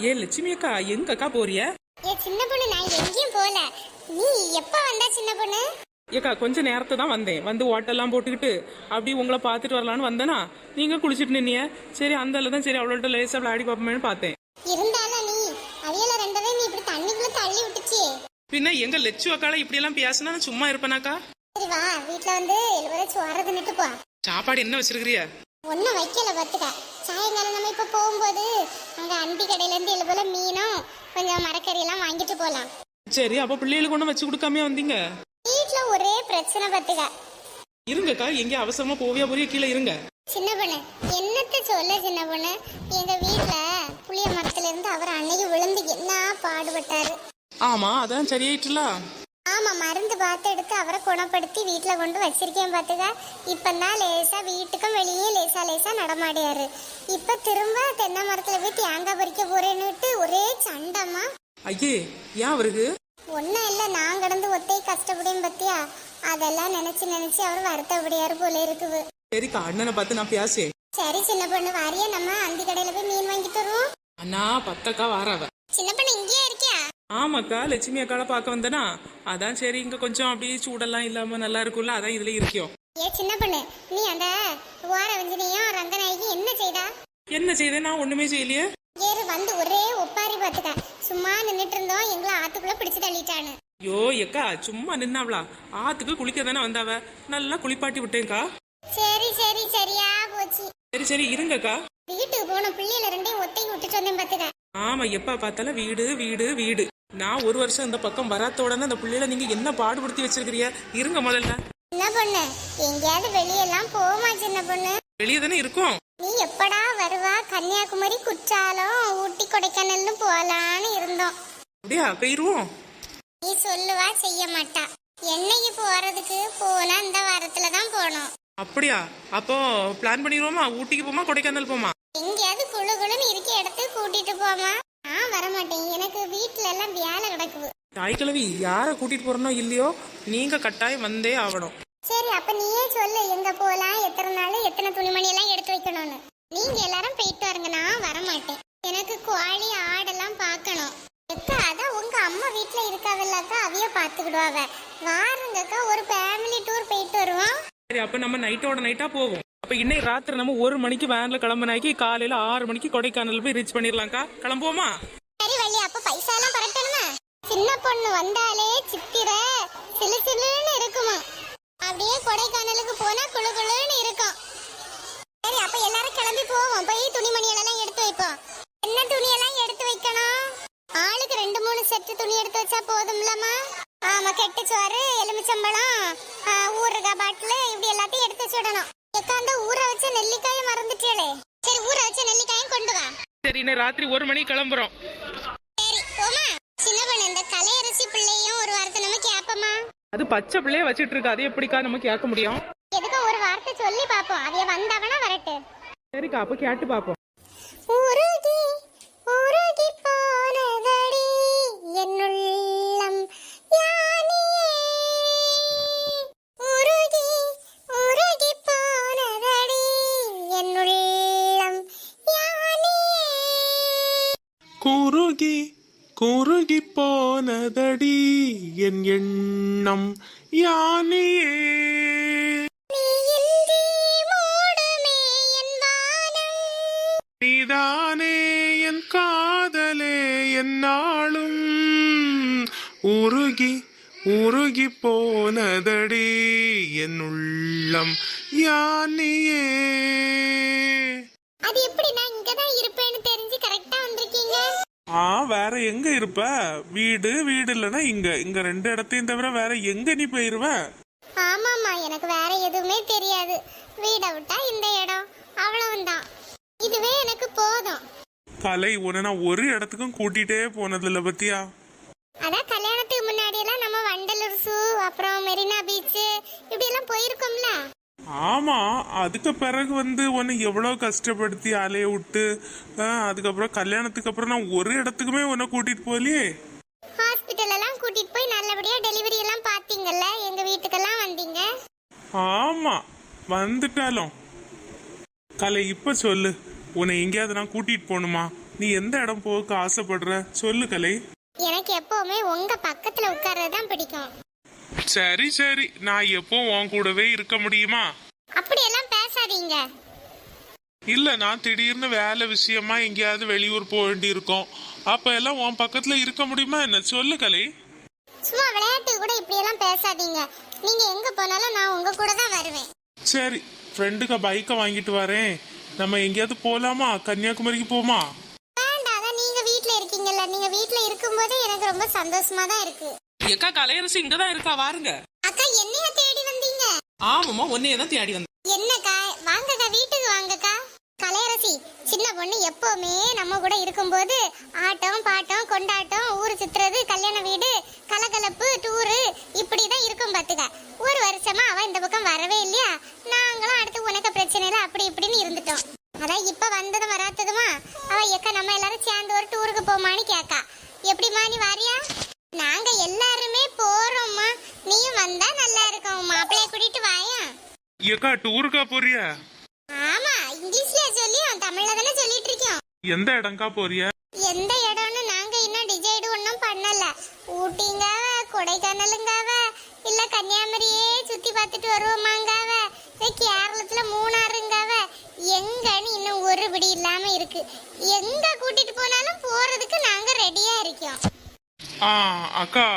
ஏ லட்சுமி அக்கா எங்க அக்கா போறிய? ஏ சின்ன பொண்ணு நான் எங்கேயும் போல நீ எப்ப வந்தா சின்ன பொண்ணு? ஏக்கா கொஞ்ச நேரத்தை தான் வந்தேன். வந்து ஓட்டெல்லாம் போட்டுக்கிட்டு அப்படி உங்களை பார்த்துட்டு வரலான்னு வந்தேனா நீங்க குளிச்சிட்டு நின்னீங்க சரி அந்த தான் சரி அவ்வளோட்ட லேசா விளையாடி பார்ப்போமேன்னு பார்த்தேன். இருந்தாலும் நீ அவியல ரெண்டவே நீ இப்படி தண்ணிக்குள்ள தள்ளி விட்டுச்சு. பின்ன எங்க லட்சு அக்கால இப்படி எல்லாம் பேசினா சும்மா இருப்பேனாக்கா சரி வா. வீட்ல வந்து எழுபது சோற தின்னுட்டு போ சாப்பாடு என்ன வச்சிருக்கிறிய? ஒன்னும் வைக்கல பாத்துக்க. சாயங்காலம் நம்ம இப்ப போகும்போது அங்க அண்டி கடையில இருந்து எழுபதுல மீனும் கொஞ்சம் மரக்கறி எல்லாம் வாங்கிட்டு போலாம். சரி அப்ப பிள்ளைகளுக்கு ஒன்றும் வச்சு கொடுக்காம வந்தீங்க? வீட்ல ஒரே பிரச்சனை பாத்துக்க. இருங்கக்கா எங்க அவசரமா போவியா போறிய கீழே இருங்க. சின்ன பொண்ணு என்னத்த சொல்ல சின்ன பொண்ணு? எங்க வீட்ல புளிய மரத்துல இருந்து அவர் அன்னைக்கு விழுந்து என்ன பாடுபட்டாரு. ஆமா அதான் சரியாயிட்டுல. ஆமா மருந்து பார்த்து எடுத்து அவரை குணப்படுத்தி வீட்ல கொண்டு வச்சிருக்கேன் பாத்துக்க இப்பதான் லேசா வீட்டுக்கும் வெளியே லேசா லேசா நடமாடியாரு. இப்ப திரும்ப தென்னை மரத்துல போய் தேங்காய் பறிக்க போறேன்னுட்டு ஒரே சண்டமா ஐயே ஏன் அவருக்கு? ஒன்னும் இல்ல நான் கடந்து ஒத்தை கஷ்டப்படையும் பத்தியா? அதெல்லாம் நினைச்சு நினைச்சு அவர் வருத்தப்படியாரு போல இருக்குது. சரிக்கா அண்ணனை பார்த்து நான் பேசேன். சரி சின்ன பொண்ணு வாரியா நம்ம அந்தி கடையில போய் மீன் வாங்கிட்டு வருவோம். அண்ணா பத்தக்கா வாராவ. சின்ன பொண்ணு இங்கேயே இருக்கியா? ஆமாக்கா லட்சுமி அக்கால பார்க்க வந்தனா? அதான் சரி இங்க கொஞ்சம் அப்படியே சூடெல்லாம் இல்லாம நல்லா இருக்கும்ல அதான் இதுல இருக்கியோம். ஏ சின்ன பொண்ணு நீ அந்த ஓர வஞ்சனையும் ரங்கநாயகி என்ன செய்தா? என்ன செய்தேன் நான் ஒண்ணுமே செய்யலையே? ஏறு வந்து ஒரே ஒப்பாரி பாத்துக்க சும்மா நின்னுட்டு இருந்தோம் எங்களை ஆத்துக்குள்ள பிடிச்சு தள்ளிட்டானு யோ எக்கா சும்மா நின்னாவளா? ஆத்துக்கு குளிக்க தானே வந்தாவ? நல்லா குளிப்பாட்டி விட்டேன்க்கா. சரி சரி சரியா போச்சு. சரி சரி இருங்கக்கா. வீட்டுக்கு போன பிள்ளையில ரெண்டையும் ஒத்தையும் விட்டுட்டு வந்தேன் பாத்துக்க ஆமா எப்ப பார்த்தாலும் வீடு வீடு வீடு. நான் ஒரு வருஷம் இந்த பக்கம் வராத்த உடனே அந்த பிள்ளைல நீங்க என்ன பாடுபடுத்தி வச்சிருக்கிறிய இருங்க முதல்ல. சின்ன பொண்ணு எங்கேயாவது வெளியெல்லாம் போமா சின்ன பொண்ணு? வெளியே தானே இருக்கும். நீ எப்படா வருவா? கன்னியாகுமரி குற்றாலம் ஊட்டி கொடைக்கானல்னு போலான்னு இருந்தோம். அப்படியா போயிருவோம். நீ சொல்லுவா செய்ய மாட்டா. என்னைக்கு போறதுக்கு? போனா இந்த வாரத்துல தான் போனோம். அப்படியா? அப்போ பிளான் பண்ணிடுவோமா? ஊட்டிக்கு போமா கொடைக்கானல் போமா? எங்கேயாவது குழு குழுன்னு இருக்க இடத்துக்கு கூட்டிட்டு போமா நான் வரமாட்டேன். எனக்கு வீட்டுல எல்லாம் வேலை கிடக்குது தாய் கிழவி யாரை கூட்டிட்டு போறனோ இல்லையோ நீங்க கட்டாயம் வந்தே ஆகணும். சரி அப்ப நீயே சொல்லு எங்க போலாம் எத்தனை நாள் எத்தனை துணிமணி எல்லாம் எடுத்து வைக்கணும்னு. நீங்க எல்லாரும் போயிட்டு வாருங்க நான் வரமாட்டேன். எனக்கு கோழி ஆடெல்லாம் பார்க்கணும். அக்கா அதான் உங்க அம்மா வீட்ல இருக்காவில்லக்கா அவைய பாத்துக்கிடுவாவ வாருங்கக்கா ஒரு ஃபேமிலி டூர் போயிட்டு வருவோம். சரி அப்ப நம்ம நைட்டோட நைட்டா போவோம். அப்போ இன்னைக்கு ராத்திரி நம்ம ஒரு மணிக்கு வேன்ல கிளம்புனாக்கி காலையில ஆறு மணிக்கு கொடைக்கானல் போய் ரீச் பண்ணிடலாம்க்கா. கிளம்புவோமா? சரி வள்ளி அப்ப பைசா எல்லாம் புரட்டணுமா? சின்ன பொண்ணு வந்தாலே சித்திர சிலு சிலுன்னு இருக்குமா? அப்படியே கொடைக்கானலுக்கு போனா குளு குளுன்னு இருக்கும். சரி அப்ப எல்லாரும் கிளம்பி போவோம். போய் துணிமணி எல்லாம் எடுத்து வைப்போம். என்ன துணி எல்லாம் எடுத்து வைக்கணும்? ஆளுக்கு ரெண்டு மூணு செட்டு துணி எடுத்து வச்சா போதும்லம்மா? ஆமா கெட்டு எலுமிச்சம்பழம் ஊறுகாய் பாட்டில் இப்படி எல்லாத்தையும் எடுத்து வச்சுடணும் எக்காந்த ஊற வச்ச நெல்லிக்காயை சரி ஊற வச்ச நெல்லிக்காயும் கொண்டு வா. சரி ராத்திரி ஒரு மணிக்கு கிளம்புறோம். சரி போமா சின்ன பொண்ணு இந்த கலையரசி பிள்ளையும் ஒரு வார்த்தை நம்ம கேப்பமா? அது பச்சை பிள்ளைய வச்சிட்டு இருக்கு. அது எப்படிக்கா நம்ம கேட்க முடியும்? எதுக்கும் ஒரு வார்த்தை சொல்லி பாப்போம். அவைய வந்தவனா வரட்டு. சரிக்கா அப்ப கேட்டு பாப்போம். போனதடி என் எண்ணம் யானையே. நீதானே என் காதலே என்னாலும். உருகி உருகி போனதடி என் உள்ளம் யானையே. அது எப்படி நான் இங்கதான் இருப்பேன்னு ஆ வேற எங்க இருப்ப? வீடு வீடு இல்லைன்னா இங்க. இங்க ரெண்டு இடத்தையும் தவிர வேற எங்க நீ போயிருவ? ஆமாம்மா எனக்கு வேற எதுவுமே தெரியாது. வீடை விட்டா இந்த இடம். அவ்வளவுதான். இதுவே எனக்கு போதும். கலை உன்னை நான் ஒரு இடத்துக்கும் கூட்டிட்டே போனதில்ல பத்தியா? அதான் கல்யாணத்துக்கு அதுக்கு பிறகு வந்து உன்னை எவ்வளவு கஷ்டப்படுத்தி அலைய விட்டு அதுக்கப்புறம் கல்யாணத்துக்கு அப்புறம் நான் ஒரு இடத்துக்குமே உன்னை கூட்டிட்டு போகலையே. ஹாஸ்பிட்டல் எல்லாம் கூட்டிட்டு போய் நல்லபடியா டெலிவரி எல்லாம் பாத்தீங்கல்ல? எங்க வீட்டுக்கெல்லாம் வந்தீங்க? ஆமா வந்துட்டாலும். கலை இப்ப சொல்லு. உன்னை எங்கேயாவது நான் கூட்டிட்டு போகணுமா? நீ எந்த இடம் போக ஆசைப்படுற? சொல்லு கலை. எனக்கு எப்பவுமே உங்க பக்கத்துல உட்கார்றது தான் பிடிக்கும். சரி சரி. நான் எப்போ உன் கூடவே இருக்க முடியுமா? அப்படியெல்லாம் பேசாதீங்க. இல்ல நான் திடீர்னு வேலை விஷயமா எங்கேயாவது வெளியூர் போக வேண்டியிருக்கோம். அப்ப எல்லாம் உன் பக்கத்துல இருக்க முடியுமா என்ன? சொல்லு கலை. சும்மா விளையாட்டு கூட இப்படியெல்லாம் பேசாதீங்க. நீங்க எங்க போனாலும் நான் உங்க கூட தான் வருவேன். சரி ஃப்ரெண்டுக்கு பைக்கை வாங்கிட்டு வரேன். நம்ம எங்கேயாவது போலாமா? கன்னியாகுமரிக்கு போமா? வேண்டாம் நீங்க வீட்ல இருக்கீங்கல்ல. நீங்க வீட்ல இருக்கும்போது எனக்கு ரொம்ப சந்தோஷமா தான் இருக்கு. எக்கா கலையரசி இங்கதான் இருக்கா? வாருங்க. வந்தீங்க ஆமாமா தான் தேடி வந்தேன். என்னக்கா? வாங்கக்கா வீட்டுக்கு வாங்கக்கா. கலையரசி சின்ன பொண்ணு எப்பவுமே நம்ம கூட இருக்கும்போது ஆட்டம் பாட்டம் கொண்டாட்டம் ஊர் சுத்துறது கல்யாண வீடு கலகலப்பு டூரு இப்படிதான் இருக்கும் பாத்துக்க. ஒரு வருஷமா அவ இந்த பக்கம் வரவே இல்லையா? நாங்களும் அடுத்து உனக்கு பிரச்சனை இல்லை அப்படி இப்படின்னு இருந்துட்டோம். அதான் இப்ப வந்ததும் வராததுமா? அவ எக்கா நம்ம எல்லாரும் சேர்ந்து ஒரு டூருக்கு போமான்னு கேக்கா. எப்படிமா நீ வாரியா? நாங்க எல்லாருமே போறோம்மா. ஏக்கா டூருக்கா போறிய? ஆமா இங்கிலீஷ்ல சொல்லி அவன் தமிழ்ல தானே சொல்லிட்டு இருக்கோம் எந்த இடம்க்கா போறிய? எந்த இடம்னு நாங்க இன்னும் டிசைடு ஒன்றும் பண்ணல. ஊட்டிங்காவ கொடைக்கானலுங்காவ இல்ல கன்னியாகுமரியே சுத்தி பார்த்துட்டு வருவோமாங்காவ இல்ல கேரளத்துல மூணாறுங்காவ எங்கன்னு இன்னும் ஒரு பிடி இல்லாம இருக்கு. எங்க கூட்டிட்டு போனாலும் போறதுக்கு நாங்க ரெடியா இருக்கோம். ஆ அக்கா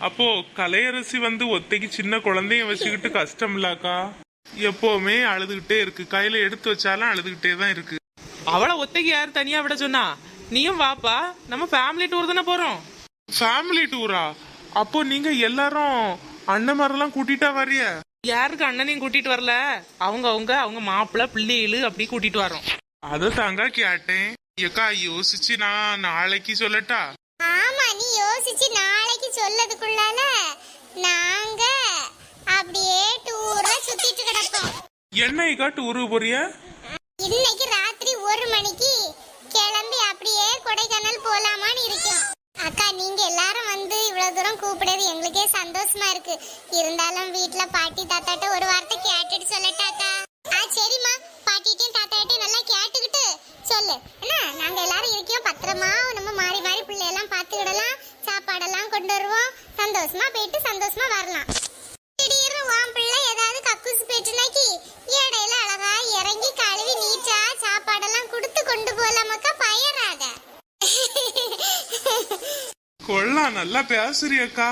அப்போ கலையரசி வந்து ஒத்தைக்கு சின்ன குழந்தைய வச்சுக்கிட்டு கஷ்டம் இல்லக்கா எப்பவுமே அழுதுகிட்டே இருக்கு. கையில எடுத்து வச்சாலும் அழுதுகிட்டே தான் இருக்கு. அவளை ஒத்தைக்கு யார் தனியா விட சொன்னா? நீயும் வாப்பா. நம்ம ஃபேமிலி டூர் தானே போறோம். ஃபேமிலி டூரா அப்போ நீங்க எல்லாரும் அண்ணன் மாதிரிலாம் கூட்டிட்டா வரிய யாருக்கு அண்ணனையும் கூட்டிட்டு வரல? அவங்க அவங்க அவங்க மாப்பிள்ளை பிள்ளைகளு அப்படி கூட்டிட்டு வரோம் அதை தாங்க கேட்டேன். ஏக்கா யோசிச்சு நான் நாளைக்கு சொல்லட்டா? ஆமா நீ யோசிச்சு நாளைக்கு சொல்லதுக்குள்ளால நாங்க அப்படியே டூரா சுத்திட்டு கிடப்போம் என்னைக்கா டூருக்கு போறிய? இன்னைக்கு ராத்திரி ஒரு மணிக்கு கிளம்பி அப்படியே கொடைக்கானல் போலாமான்னு இருக்கோம் அக்கா நீங்க எல்லாரும் வந்து இவ்வளவு தூரம் கூப்பிடுறது எங்களுக்கே சந்தோஷமா இருக்கு. இருந்தாலும் வீட்ல பாட்டி தாத்தாட்ட ஒரு வார்த்தை கேட்டுட்டு சொல்லட்டாக்கா ஆ சரிம்மா. பாட்டிட்டையும் தாத்தாட்டையும் நல்லா கேட்டுக்கிட்டு சொல்லு. என்ன நாங்க எல்லாரும் இருக்கோம். பத்திரமா நம்ம மாறி மாறி பிள்ளையெல்லாம் பார்த்துக்கிடலாம். சாப்பாடெல்லாம் கொண்டு வருவோம். சந்தோஷமா போயிட்டு சந்தோஷமா வரலாம் திடீர்னு உன் பிள்ளை ஏதாவது கக்கூசு போயிட்டுனாக்கி இடையில அழகா இறங்கி கழுவி நீட்டா சாப்பாடெல்லாம் கொடுத்து கொண்டு போலாமாக்கா பயராத கொள்ளலாம் நல்லா பேசுறியக்கா.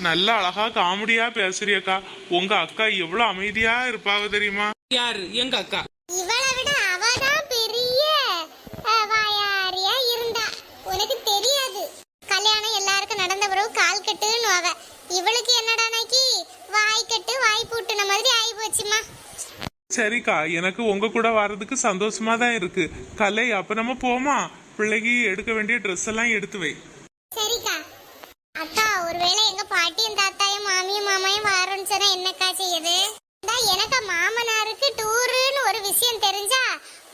நல்லா அழகா காமெடியா பேசுறியக்கா. உங்க அக்கா எவ்வளவு அமைதியா இருப்பாவ தெரியுமா? யாரு? எங்க அக்கா? இவளை விட அவதான் பெரிய அஹ், வாயாரியா இருந்தா. உனக்கு தெரியாது. கல்யாணம் எல்லாருக்கும் நடந்த பிறகு கால் கட்டுன்னு அவ. இவளுக்கு என்னடானாக்கி வாய் கட்டு வாய் பூட்டுன மாதிரி ஆகி போச்சுமா. சரிக்கா எனக்கு உங்க கூட வர்றதுக்கு சந்தோஷமா தான் இருக்கு. கலை அப்ப நம்ம போமா? பிள்ளைக்கு எடுக்க வேண்டிய ட்ரெஸ் எல்லாம் எடுத்து வை. இந்தா எனக்கு மாமனாருக்கு டூருன்னு ஒரு விஷயம் தெரிஞ்சா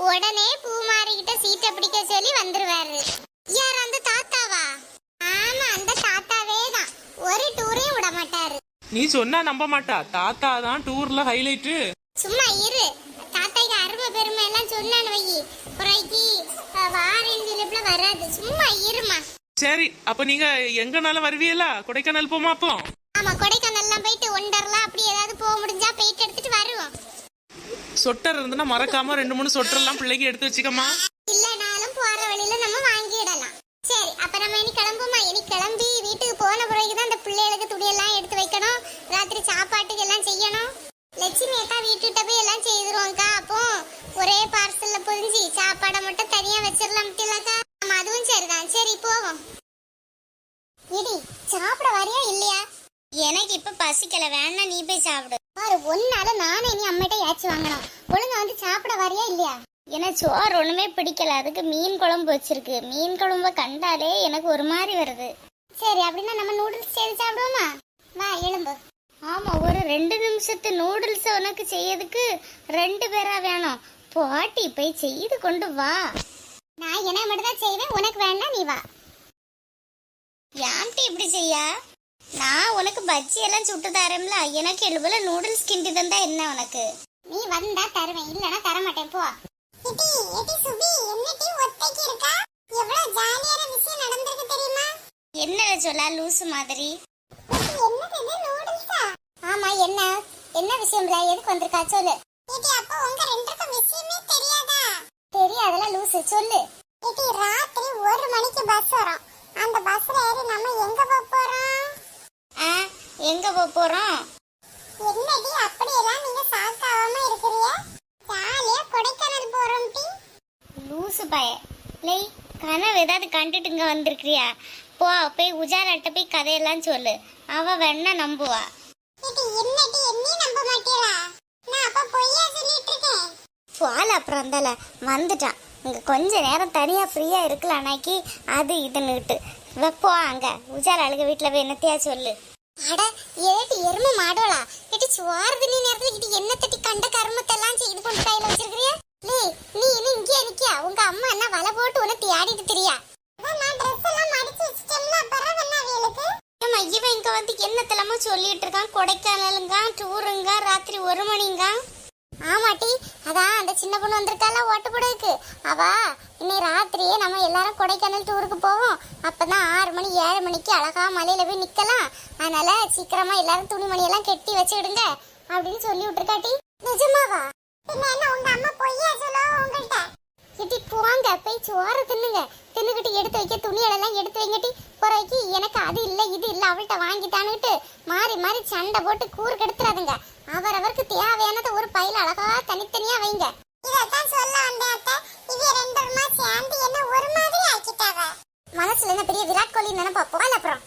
உடனே பூமாரிக்கிட்ட சீட்டை பிடிக்க சொல்லி வந்துருவாரு. யார் அந்த தாத்தாவா? ஆமா அந்த தாத்தாவே தான். ஒரு டூரையும் விட மாட்டாரு. நீ சொன்னா நம்ப மாட்டா. தாத்தா தான் டூர்ல ஹைலைட்டு சும்மா இரு. தாத்தாய்க்கு அருமை பெருமை எல்லாம் சொன்னான்னு வை. குறைக்கு வாரேன் சிலிப்புல வராது. சும்மா இருமா. சரி அப்ப நீங்க எங்கனாலும் வருவீங்களா கொடைக்கானல் போமா அப்போ? ஆமா கொடைக்கானல்லாம் போயிட்டு ஒண்டர்லாம் அப்படி ஏதாவது போக முடிஞ்சா போயிட்டு எடுத்துட்டு வருவோம். சொட்டர் இருந்துன்னா மறக்காம ரெண்டு மூணு சொட்டர் எல்லாம் பிள்ளைக்கு எடுத்து வச்சுக்கமா இல்லனாலும் போற வழியில நம்ம வாங்கிடலாம். சரி அப்ப நம்ம இனி கிளம்புமா? இனி கிளம்பி வீட்டுக்கு போன பிறகுதான் அந்த பிள்ளைகளுக்கு துணியெல்லாம் எடுத்து வைக்கணும். ராத்திரி சாப்பாட்டுக்கு எல்லாம் செய்யணும். லட்சுமி அக்கா வீட்டுக்கிட்ட போய் எல்லாம் செய்திருவோம்க்கா அப்போ ஒரே பார்சல்ல பொரிஞ்சு சாப்பாடை மட்டும் தனியா வச்சிடலாம் இல்லக்கா ஆமா அதுவும் சரிதான். சரி போவோம். இடி சாப்பிட வரியா இல்லையா? எனக்கு இப்ப பசிக்கல வேணா நீ போய் சாப்பிடு. பாரு ஒன்னால நானே நீ அம்மிட்ட ஏச்சி வாங்கணும். ஒழுங்கா வந்து சாப்பிட வரியா இல்லையா? எனக்கு சோறு ஒண்ணுமே பிடிக்கல. அதுக்கு மீன் குழம்பு வச்சிருக்கு. மீன் குழம்ப கண்டாலே எனக்கு ஒரு மாதிரி வருது. சரி அப்படின்னா நம்ம நூடுல்ஸ் செய்து சாப்பிடுவோமா? வா எலும்பு ஆமா ஒரு ரெண்டு நிமிஷத்து நூடுல்ஸ் உனக்கு செய்யறதுக்கு ரெண்டு பேரா வேணும். பாட்டி போய் செய்து கொண்டு வா. நான் என்ன மட்டும் தான் செய்வேன். உனக்கு வேண்டாம் நீ வா. யான்ட்டு இப்படி செய்யா? நான் உனக்கு பஜ்ஜி எல்லாம் சுட்டு தரேன்ல. எனக்கு எழுபல நூடுல்ஸ் கிண்டி தந்தா என்ன உனக்கு? நீ வந்தா தருவேன். இல்லனா தர மாட்டேன் போ எவ்வளவு ஜாலியான விஷயம் நடந்திருக்கு தெரியுமா? என்ன சொல்ல லூசு மாதிரி? என்னது இது நூடுல்ஸா ஆமா என்ன? என்ன விஷயம் ரா எதுக்கு வந்திருக்கா? சொல்லு. இது அப்ப உங்க ரெண்டுக்கும் விஷயமே தெரியாதா? தெரியாதல லூசு. சொல்லு. இது ராத்திரி ஒரு மணிக்கு பஸ் வரும் அந்த பஸ்ல ஏறி நம்ம எங்க போக போறோம் ஆ எங்க போக போறோம். என்னடி அப்படியெல்லாம் நீங்க சாக்காவாம இருக்கிறீங்க? ஜாலியா கொடைக்கானல் போறோம் டி. லூசு பய. லை கனவு ஏதாவது கண்டுட்டு இங்க வந்திருக்கிறியா? போ போய் உஜாலாட்ட போய் கதையெல்லாம் சொல்லு. அவ வேணா நம்புவா. இது என்னடி என்னையும் நம்ப மாட்டீரா நான் அப்ப பொய்யா சொல்லிட்டு இருக்கேன். போல அப்புறம் இருந்தால வந்துட்டான். இங்க கொஞ்ச நேரம் தனியா ஃப்ரீயா இருக்கலானாக்கி அது இதுன்னுட்டு வைப்போ அங்க. உஜால அழுக வீட்டுல போய் என்னத்தையா சொல்லு. அட ஏடி எருமை மாடோளா? ஏடி சுவார் தினி நேரத்துல இது என்ன தட்டி கண்ட கர்மத்தெல்லாம் செய்து கொண்டு கையில வச்சிருக்கிறியா? நீ நீ இன்னும் இங்கே நிக்கியா? உங்க அம்மா என்ன வலை போட்டு உன்னை தேடிட்டு திரியா? நான் ட்ரெஸ் எல்லாம் மடிச்சு வச்சிட்டேன்ல அப்புறம் என்ன வேலுக்கு ஏம்மா இவன் இங்க வந்து என்னத்தெல்லாமோ சொல்லிட்டு இருக்கான்? கொடைக்கானலுங்க டூருங்க ராத்திரி ஒரு மணிங்க? ஆமாட்டி அதான் அந்த சின்ன பொண்ணு வந்திருக்கால ஓட்டு போடுறதுக்கு. அவ இன்னை ராத்திரியே நம்ம எல்லாரும் கொடைக்கானல் டூருக்கு போவோம். அப்பதான் ஆறு மணி ஏழு மணிக்கு அழகா மலையில போய் நிக்கலாம். அதனால சீக்கிரமா எல்லாரும் துணிமணி எல்லாம் கெட்டி வச்சுடுங்க அப்படின்னு சொல்லி விட்டுருக்காட்டி. நிஜமாவா? பின்ன என்ன உங்க அம்மா பொய்யா சொல்லுவாங்க உங்கள்கிட்ட போங்க போய் சோறு தின்னுங்க. தின்னுகிட்டு எடுத்து வைக்க துணியெல்லாம் எடுத்து வைங்கட்டி பிறகு எனக்கு அது இல்ல இது இல்ல அவள்கிட்ட வாங்கிட்டானுட்டு மாறி மாறி சண்டை போட்டு கூறு கெடுத்துறாதுங்க. அவரவருக்கு தேவையானது ஒரு பையில அழகா தனித்தனியா வைங்க. இதத்தான் சொல்ல வந்தேன் அத்தை. இவ ரெண்டு பேருமா சேர்ந்து என்ன ஒரு மாதிரி ஆக்கிட்டாவ? மனசுல என்ன பெரிய விராட் கோலி நினைப்பா? போல அப்புறம்.